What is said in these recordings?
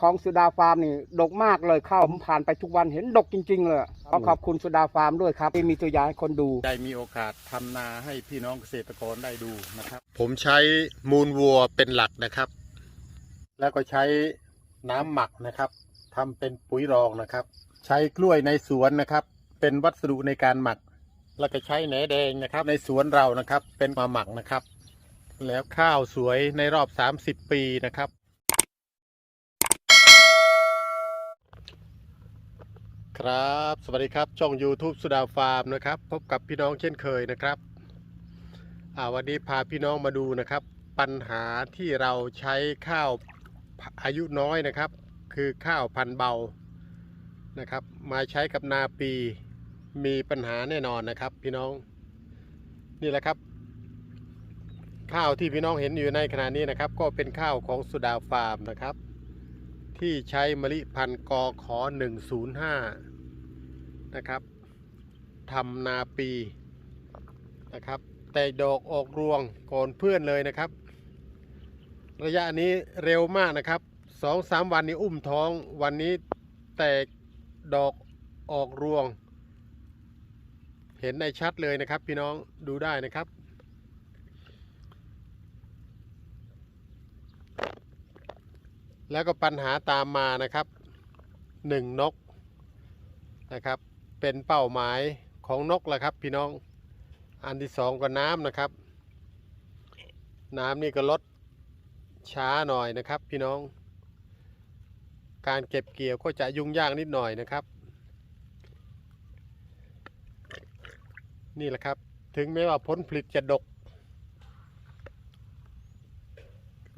ของสุดาฟาร์มนี่ดกมากเลยข้าวผมผ่านไปทุกวันเห็นดกจริง ๆ เลยขอขอบคุณสุดาฟาร์มด้วยครับที่มีตัวอย่างให้คนดู ได้มีโอกาสทำนาให้พี่น้องเกษตรกรได้ดูนะครับ ผมใช้มูลวัวเป็นหลักนะครับ แล้วก็ใช้น้ำหมักนะครับทำเป็นปุ๋ยรองนะครับ ใช้กล้วยในสวนนะครับ เป็นวัสดุในการหมัก แล้วก็ใช้แหนแดงนะครับ ในสวนเรานะครับ เป็นมาหมักนะครับ แล้วข้าวสวยในรอบ 30 ปีนะครับ ครับ สวัสดีครับ ช่อง YouTube สุดาฟาร์มนะครับ พบกับพี่น้องเช่นเคยนะครับอ่าวันนี้พาพี่น้องมาดูนะครับ ปัญหาที่เราใช้ข้าวอายุน้อยนะครับ คือข้าวพันเบานะครับ มาใช้กับนาปีมีปัญหาแน่นอนนะครับ พี่น้องนี่แหละครับ ข้าวที่พี่น้องเห็นอยู่ในขณะนี้นะครับ ก็เป็นข้าวของสุดาฟาร์มนะครับ ที่ใช้มะลิพันธุ์กอขอ105 นะครับทำนาปีนะครับ แต่ดอกออกรวงก่อนเพื่อนเลยนะครับ ระยะนี้เร็วมากนะครับสองสามวันนี้อุ้มท้องวันนี้แตกดอกออกรวง เห็นในชัดเลยนะครับพี่น้องดูได้นะครับ แล้วก็ปัญหาตามมานะครับหนึ่งนกนะครับ เป็นเป้าหมายของนกแหละครับ พี่น้องอันที่สองก็น้ำนะครับ น้ำนี่ก็ลดช้าหน่อยนะครับ พี่น้อง การเก็บเกี่ยวก็จะยุ่งยากนิดหน่อยนะครับ นี่แหละครับถึงแม้ว่าผลผลิตจะดก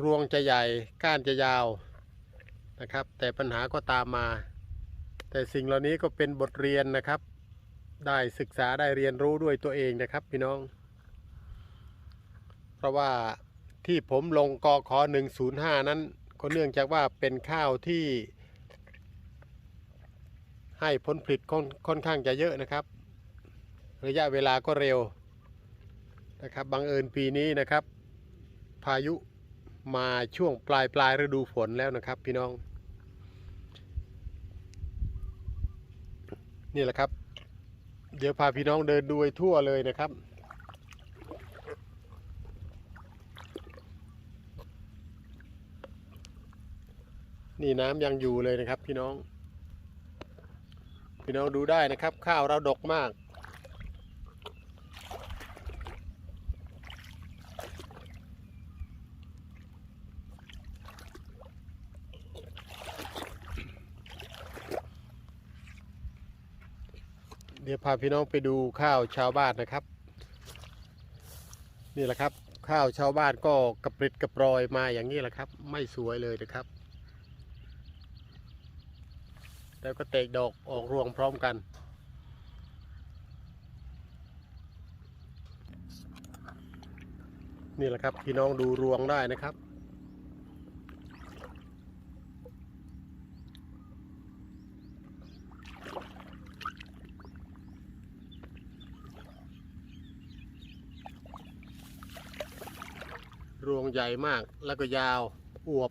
รวงจะใหญ่ก้านจะยาว นะครับ แต่ปัญหาก็ตามมา แต่สิ่งเหล่านี้ก็เป็นบทเรียนนะครับ ได้ศึกษาได้เรียนรู้ด้วยตัวเองนะครับพี่น้อง เพราะว่าที่ผมลงกอขอ105 นั้นก็เนื่องจากว่าเป็นข้าวที่ให้ผลผลิตค่อนอนข้างจะเยอะนะครับ ระยะเวลาก็เร็วนะครับบังเอิญปีนี้นะครับ พายุมาช่วงปลายปลายฤดูฝนแล้วนะครับ พี่น้อง นี่แหละครับ เดี๋ยวพาพี่น้องเดินดูทั่วเลยนะครับนี่น้ำยังอยู่เลยนะครับพี่น้อง พี่น้องดูได้นะครับ ข้าวเราดกมาก เดี๋ยวพาพี่น้องไปดูข้าวชาวบ้านนะครับ นี่แหละครับ ข้าวชาวบ้านก็กระปริดกระปรอยมาอย่างนี้แหละครับ ไม่สวยเลยนะครับ แล้วก็เตกดอกออกรวงพร้อมกัน นี่แหละครับพี่น้องดูรวงได้นะครับ รวงใหญ่มากแล้วก็ยาวอวบ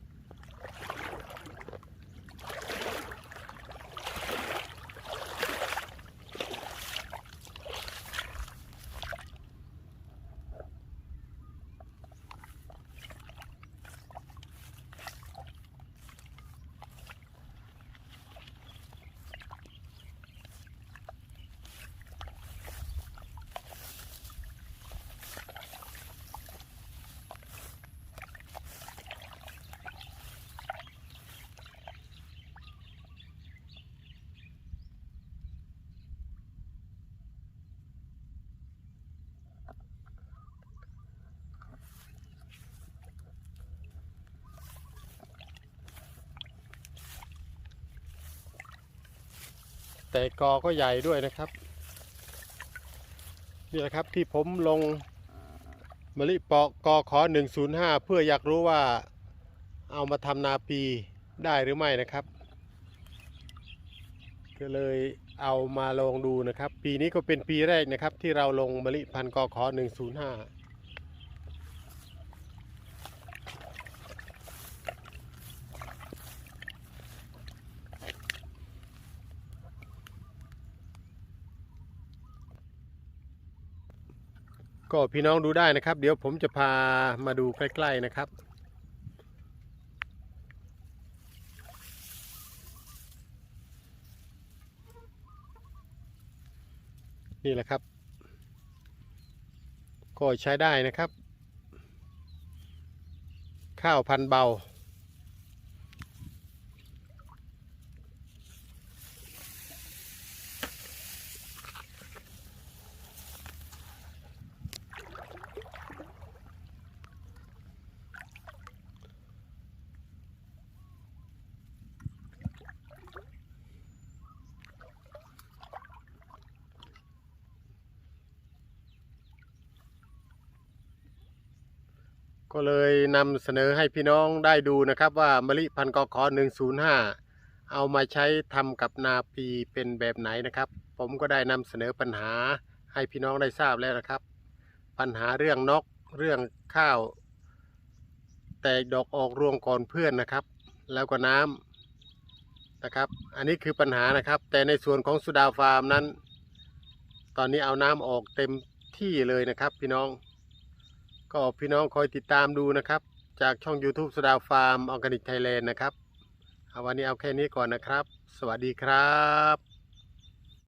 แต่กอก็ใหญ่ด้วยนะครับ นี่แหละครับที่ผมลงมะลิปอกอขอ105 เพื่ออยากรู้ว่าเอามาทำนาปีได้หรือไม่นะครับ ก็เลยเอามาลองดูนะครับ ปีนี้ก็เป็นปีแรกนะครับ ที่เราลงมะลิพันกอขอ105 ก็พี่น้องดูได้นะครับ เดี๋ยวผมจะพามาดูใกล้ ๆนะครับ นี่แหละครับ ก็ใช้ได้นะครับ ข้าวพันเบา ก็เลยนำเสนอให้พี่น้องได้ดูนะครับว่ามะลิพันธุ์กขอ105 เอามาใช้ทำกับนาปีเป็นแบบไหนนะครับ ผมก็ได้นำเสนอปัญหาให้พี่น้องได้ทราบแล้วนะครับ ปัญหาเรื่องนกเรื่องข้าว แตกดอกออกรวงก่อนเพื่อนนะครับ แล้วก็น้ำนะครับ อันนี้คือปัญหานะครับ แต่ในส่วนของสุดาฟาร์มนั้น ตอนนี้เอาน้ำออกเต็มที่เลยนะครับ พี่น้อง ก็พี่น้องคอยติดตามดูนะครับ จากช่อง YouTube สดาฟาร์มออร์แกนิกไทยแลนด์นะครับ เอาวันนี้เอาแค่นี้ก่อนนะครับ สวัสดีครับ